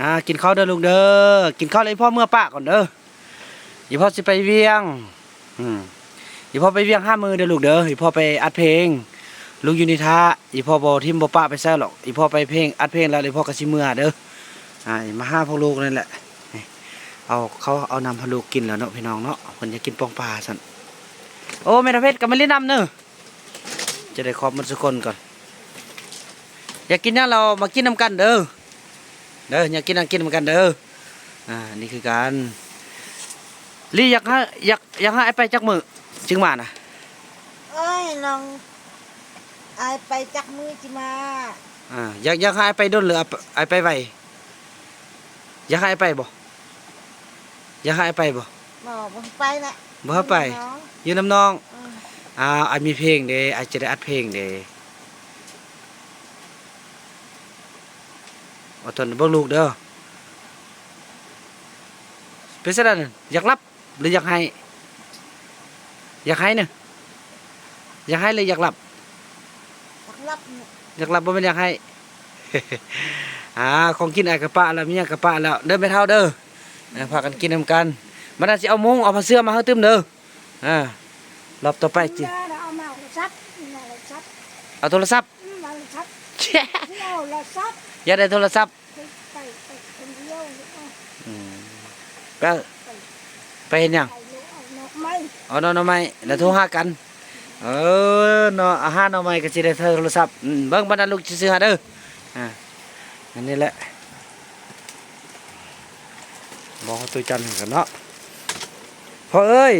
อ่ากินข้าวเด้อลูกเด้อกินข้าวเลยพ่อเมื่อป้าก่อนเด้ออีพ่อสิไปเวียงอืมอีพ่อไปเวียงห้ามือเด้อลูกเด้ออีพ่อไปอัดเพลงลูกอยู่นิทาอีพ่อบ่ทิมบ่ป้าไปแซ่หรอกอีพ่อไปเพลงอัดเพลงแล้วอีพ่อก็สิเมื่อเด้ออ่ามาห้าพวกลูกนั่นแหละเอาเขาเอานำพาลูกกินแล้วเนาะพี่น้องเนาะเพิ่นจะกินปองปลาสันโอ้แม่ทาเพชรก็มาเล่นนำเด้อจะได้ขอบมันสักคนก่อน อยากกินหยังเรามากินน้ำกันเด้อ เด้ออยากกินน้ำกินน้ำกันเด้ออ่านี่คือการลีอยากให้อยากอยากให้ไปจักมือจึงมานะเอ้ยน้องอายไปจักมือจิมาอ่าอยากอยากให้ไปด้นหรือไอไปไวอยากให้ไปบ่อยากให้ไปบ่บอกบ่ไปนะบ่ให้ไปน้องอยู่น้ำน้องเอออ่าไอมีเพลงเด้ไอจะได้อัดเพลงเด้ อดทนเบิ่งลูกเด้อเป็นซะนั่นอยากรับหรืออยากให้ อยากให้เนี่ยอยากให้หรืออยากรับจักรับเนี่ยอยากรับบ่แม่นอยากให้ อ่าของกินไอ้กระปะแล้วมีหยังกระปะแล้ว เดินไปเท่าเด้อนะพากันกินนำกันมันน่าสิเอามุ้งเอาผ้าเสื้อมาให้ตึมเด้ออ่ารอบต่อไปจิเอามาโทรศัพท์มาโทรศัพท์เอาโทรศัพท์มาโทรศัพท์แช่เอาโทรศัพท์ อยากได้โทรศัพท์ไปไปไปคนเดียวเอาอืมก็ไปเห็นหยังไปลูกเอานกไม้เอาน้องหน่อไม้แล้วโทรหากัน เออเนาะอาหารหน่อไม้ก็สิได้โทรศัพท์อืมเบิ่งบรรดาลูกสิซื้อหาเด้ออ่าอันนี้แหละบอกตัวจันทร์กันเนาะพอเอ้ย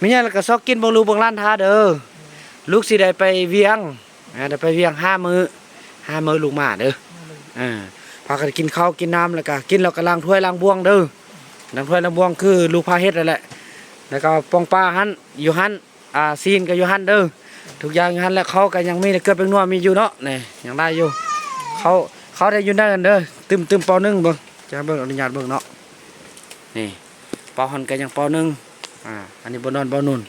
มีหยังแล้วก็ซอกกินบ่รู้บ่ร้านทาเด้อลูกสิได้ไปเวียงอ่าได้ไปเวียงห้ามื้อห้ามื้อลูกหมาเด้อ อ่าพากันกินข้าวกินน้ำแล้วก็กินแล้วก็ล้างถ้วยล้างบ่วงเด้อล้างถ้วยล้างบ่วงคือลูกพาเฮ็ดนั่นแหละแล้วก็ปองปลาหันอยู่หันอ่าซีนก็อยู่หันเด้อทุกอย่างอยู่หันแล้วเขาก็ยังมีเกือเป็นนัวมีอยู่เนาะนี่ยังได้อยู่เขาเขาได้อยู่ได้กันเด้อตึมตึมปอนึ่งเบิ่งจะเบิ่งอนุญาตเบิ่งเนาะนี่ปอหันก็ยังปอนึ่งอ่าอันนี้บ่นอนบ่นุ่น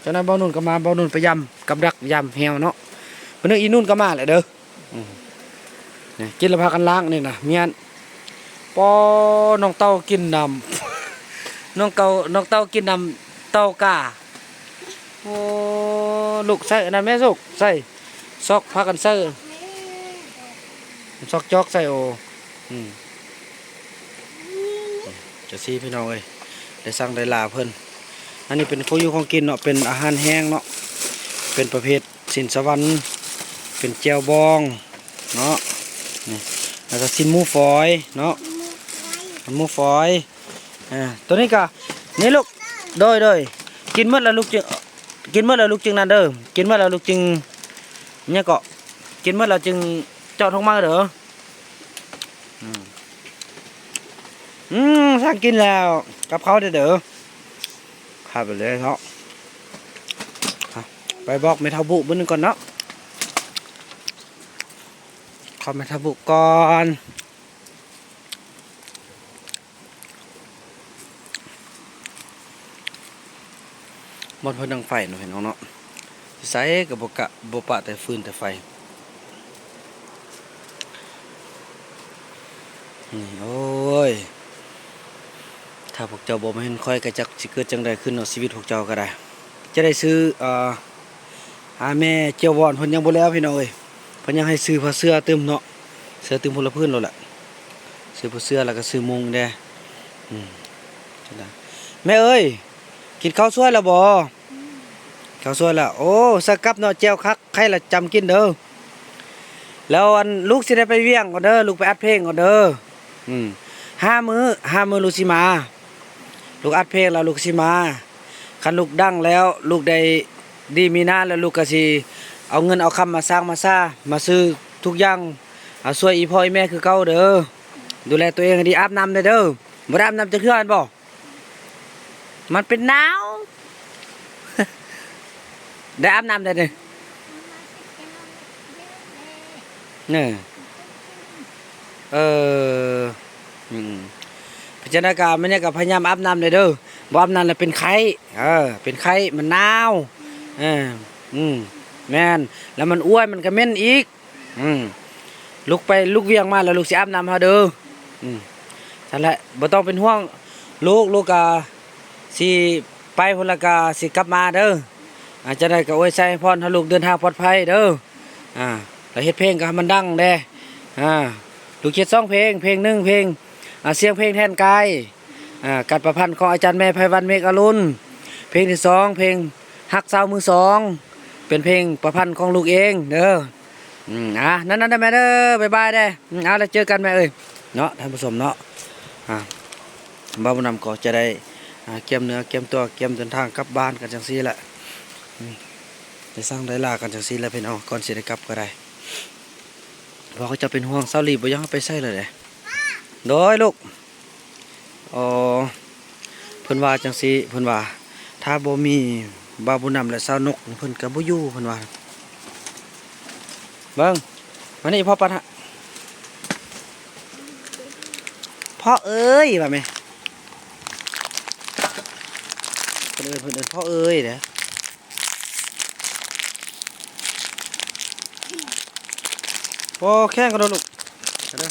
เจ้านั้นบ่นุ่นก็มาบ่นุ่นไปยำกับดักยำแฮวเนาะเพิ่นนึกอีนุ่นก็มาแหละเด้อ นี่กินแล้วพากันล้างนี่นะเมียนปอน้องเต้ากินน้ำน้องเกาน้องเต้ากินน้ำเต้ากาโอ้ลูกใส่นนั้นแม่สุกใส่ซอกพากันใส่ซอกจอกใส่โออืมจะซีพี่น้องเอ้ยได้สั่งได้ลาเพิ่นอันนี้เป็นของอยู่ของกินเนาะเป็นอาหารแห้งเนาะเป็นประเภทสินสวรรค์เป็นแจวบองเนาะ แล้วก็สินมูฝอยเนาะมูฝอยอ่าตัวนี้ก็นี่ลูกโดยโดยกินเมื่อแล้วลูกจึงกินเมื่อแล้วลูกจึงนั่นเด้อกินเมื่อแล้วลูกจึงเนี่ยก็กินเมื่อแล้วจึงเจาะท้องมาเด้ออืมอืมสั่งกินแล้วกับเขาเด้อดข้าไปเลยเนาะไปบอกเมทาบุบุญงก่อนเนาะข อเมทาบุก่อนหมดเพิ่นดังไฟเนาะเห็นเนาะใส่กับบกะบปะแต่ฟืนแต่ไฟนี่โอ้ย ถ้าพวกเจ้าบ่มาเห็นค่อยก็จักสิเกิดจังไดขึ้นเนาะชีวิตพวกเจ้าก็ได้ จะได้ซื้ออ่อหาแม่เจียววอนเพิ่นยังบ่แล้วพี่น้องเอ้ย เพิ่นยังให้ซื้อผ้าเสื้อเติมเนาะเสื้อเติมพลพื้นแล้วล่ะซื้อผ้าเสื้อแล้วก็ซื้อมุงแดอืมจังไดแม่เอ้ยกินข้าวสวยแล้วบ่ข้าวสวยแล้วโอ้สกับเนาะแจวคักใครละจำกินเด้อแล้วอันลูกสิได้ไปเวียงก่อนเด้อลูกไปอัดเพลงก่อนเด้ออืมห้ามือ้อห้ามื้อลูกสิมา ลูกอัดเพลงแล้วลูกสิมาคันลูกดังแล้ว ลูกได้ดีมีหน้าแล้วลูกก็สิ เอาเงินเอาคำมาสร้างมาซ่ามาซื้อทุกอย่างเอาช่วยอีพ่ออีแม่คือเก่าเด้อดูแลตัวเองให้ดีอาบน้ำเด้อบ่ได้อาบน้ำจะเคืออันบ่มันเป็นหนาวได้อาบน้ำได้เลยเนี่ยเอออืมพิจารณาการมันเนี่ยกับพยายามอาบน้ำเลยเด้อบ่อาบน้ำแล้วเป็นไข้เออเป็นไข้มันหนาวเอออืม แม่นแล้วมันอ้วนมันก็เม็นอีก อืมลุกไปลุกเวียงมาแล้วลูกสิอาบน้ำเฮาเด้ออืมนั่นแหละบ่ต้องเป็นห่วงลูกลูกกาสิไปพุ่นละกาสิกลับมาเด้ออาจจะได้ก็อวยใจพรให้ลูกเดินทางปลอดภัยเด้ออ่าแล้วเฮ็ดเพลงก็ให้มันดังเด้อ่าลูกเฮ็ดสองเพลง เพลงหนึ่งเพลงอ่าเสียงเพลงแทนกายอ่าการประพันธ์ของอาจารย์แม่ไพวันเมฆอรุณเพลงที่สองเพลงฮักสาวมือสอง เป็นเพลงประพันธ์ของลูกเองเด้ออืมอะนั่นนั่นได้แม่เด้อบายบายได้อืมเอาแล้วเจอกันแม่เอ้ยเนาะท่านผู้ชมเนาะอ่าบ้าวบุญนำก็จะได้อ่าเกียมเนื้อเกียมตัวเกียมเดินทางกลับบ้านกันจังซี่แหละอืมได้สร้างได้ลากันจังซี่แล้วพี่น้องก่อนสิได้กลับก็ได้เพราะเขาจะเป็นห่วงเศร้าหลีบ่ยังเอาไปใส่เลยเด้โดยลูกอ๋อเพิ่นว่าจังซี่เพิ่นว่าถ้าบ่มี บ้าวบุญนำและสาวนกเพิ่นก็บ่อยู่เพิ่นว่าเบิ้งมานี่พ่อปัดฮะพ่อเอ้ยว่าไหมเพิ่นเอิ้นเพิ่นเอิ้นพ่อเอ้ยเด้อพ่อแข้งกันเด้อลูกเอาเด้อ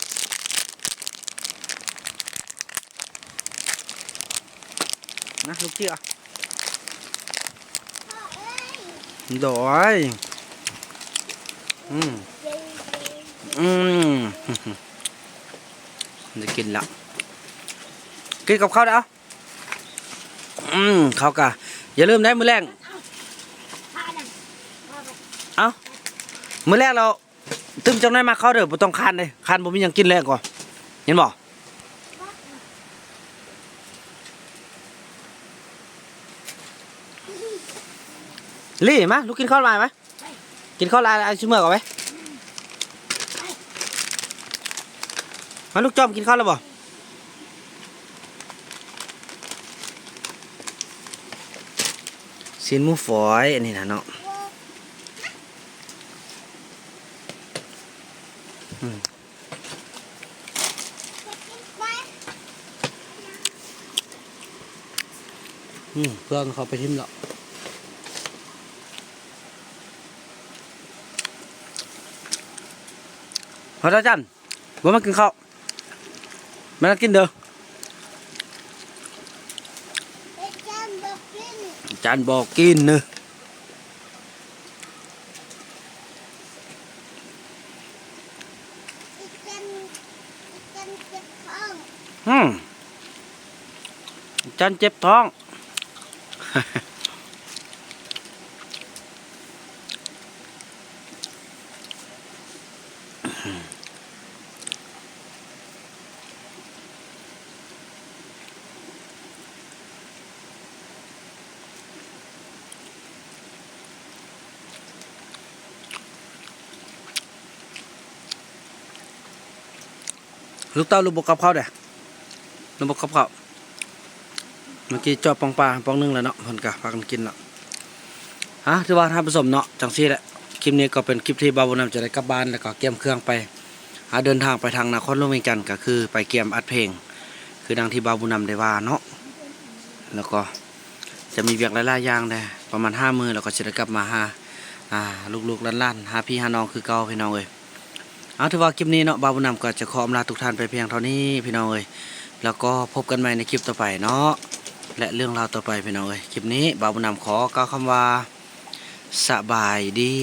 นะลูกเจี๊ย โดยอืมอืมจะกินละกินกับข้าวเด้ออืมข้าวกะอย่าลืมได้มือแรงเอ้ามือแรกเราตึมจังได้มาเข้าเด้อบ่ต้องคานเลยคานบ่มีหยังกินแรงก่อนเห็นบ่ ลี่มาลูกกินข้าวลายไหมกินข้าวลายเอาชิมเมื่อก่อนไหมมาลูกจอมกินข้าวแล้วบ่สินมูฝอยอันนี้นะเนาะอืมอืมเพื่อนเขาไปทิมแล้ว พระอาจารย์ว่ามากินข้าวมากินเด้อ จานบอกกินเนอะอืมจานเจ็บท้อง ลูกเต้าลูกบกกับเขาเด้ลูกบกกับเขาเมื่อกี้จอบปองปลาปองหนึ่งแล้วเนาะเพิ่นกะพากันกินเนาะฮะถือว่าท่านผู้ชมเนาะจังซี่แหละคลิปนี้ก็เป็นคลิปที่บาวบุญนำจะได้กลับบ้านแล้วก็เกี่ยมเครื่องไปหาเดินทางไปทางนครหลวงเวียงจันทน์ก็คือไปเกี่ยมอัดเพลง คือดังที่บาวบุญนำได้ว่าเนาะแล้วก็จะมีเวียกหลายๆอย่างเลยประมาณห้ามือแล้วก็จะได้กลับมาหาลูกๆล้านๆหาพี่หาน้องคือเก่าพี่น้องเอ้ย เอาถือว่าคลิปนี้เนาะบาวบุญนำก็จะขออำลาทุกท่านไปเพียงเท่านี้พี่น้องเอ้ยแล้วก็พบกันใหม่ในคลิปต่อไปเนาะและเรื่องราวต่อไปพี่น้องเอ้ยคลิปนี้บาวบุญนำขอกล่าวคำว่าสบายดี